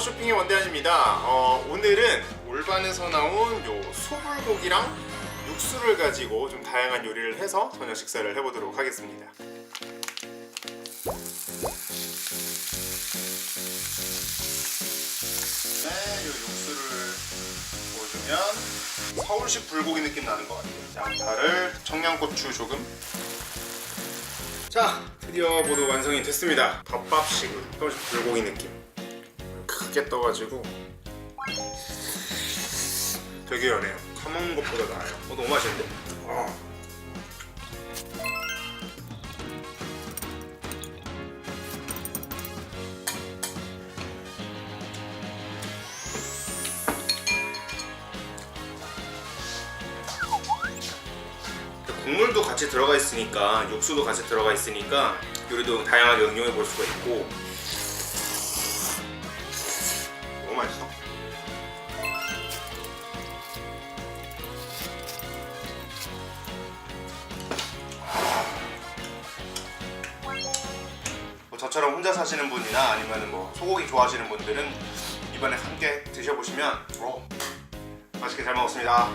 쇼핑의 원대한입니다. 어, 오늘은 올반에서 나온 요 소불고기랑 육수를 가지고 좀 다양한 요리를 해서 저녁 식사를 해보도록 하겠습니다. 네, 요 육수를 부어주면 서울식 불고기 느낌 나는 것 같아요. 양파를 청양고추 조금. 자, 드디어 모두 완성이 됐습니다. 덮밥식으로 서울식 불고기 느낌. 크게 떠가지고 되게 연해요. 사먹는 것보다 나아요. 어, 너무 맛있는데? 아. 국물도 같이 들어가 있으니까 육수도 같이 들어가 있으니까 요리도 다양하게 응용해 볼 수가 있고 뭐 저처럼 혼자 사시는 분이나 아니면 뭐 소고기 좋아하시는 분들은 이번에 함께 드셔보시면 어, 맛있게 잘 먹었습니다.